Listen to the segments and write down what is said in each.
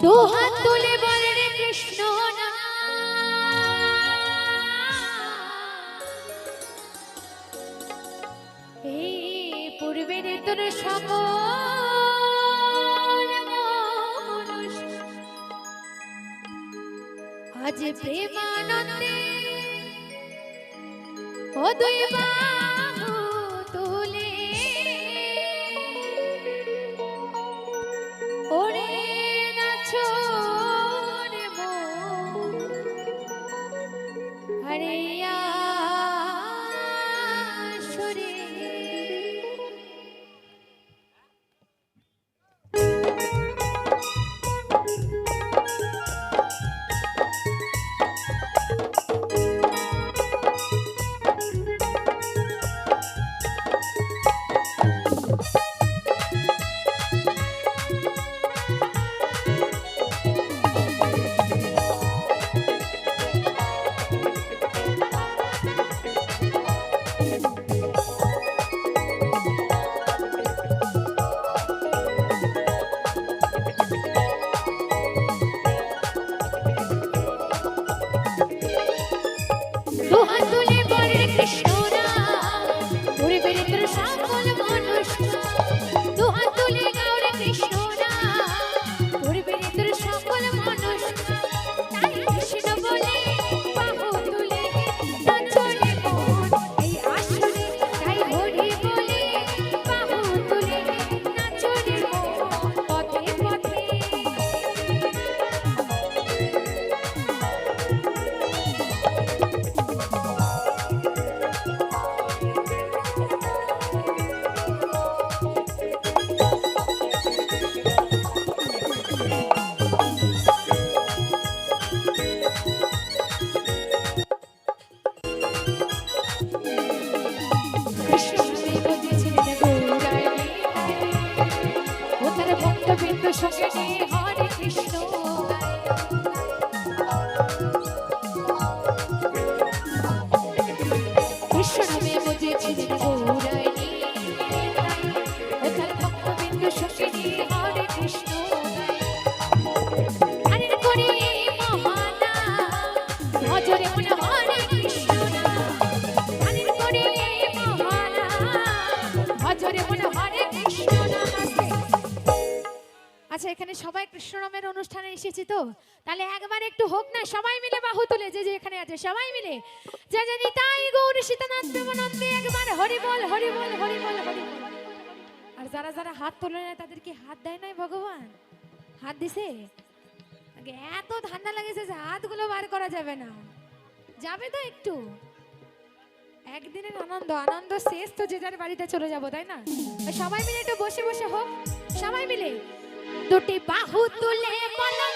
দু হাত তুলে বলে রে কৃষ্ণ পূর্বের তোর সকল আজ প্রেমানন্দে ও আচ্ছা এখানে সবাই কৃষ্ণ নামের অনুষ্ঠানে এসেছি তো? তাহলে একবার একটু হোক না, সবাই মিলে বাহু তুলে, যে যে এখানে আছে সবাই মিলে। যে যে নিতাই গৌর সীতানাথ প্রেমানন্দে একবার হরি বল হরি বল। আর যারা যারা হাত তোলে না তাদের কি হাত দেয় নাই ভগবান? হাত দিছে? এত ঠান্ডা লেগেছে যে হাতগুলো বার করা যাবে না। যাবে তো একটু। একদিনের আনন্দ আনন্দ শেষ তো যে যার বাড়িতে চলে যাব, তাই না? সবাই মিলে একটু বসে বসে হোক। সবাই মিলে। দুটি বাহু তুলে বলো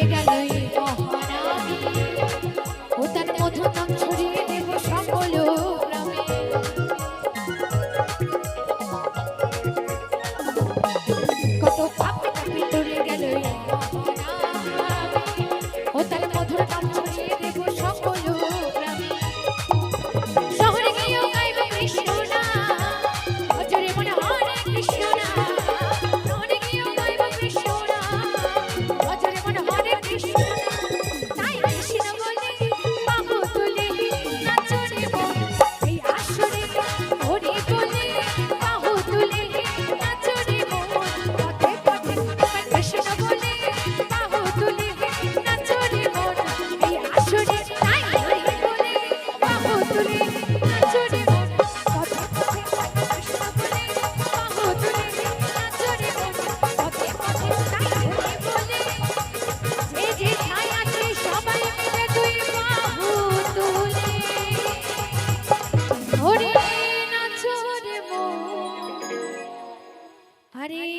তাপে তোরে ধরে নাচরে মন। আরে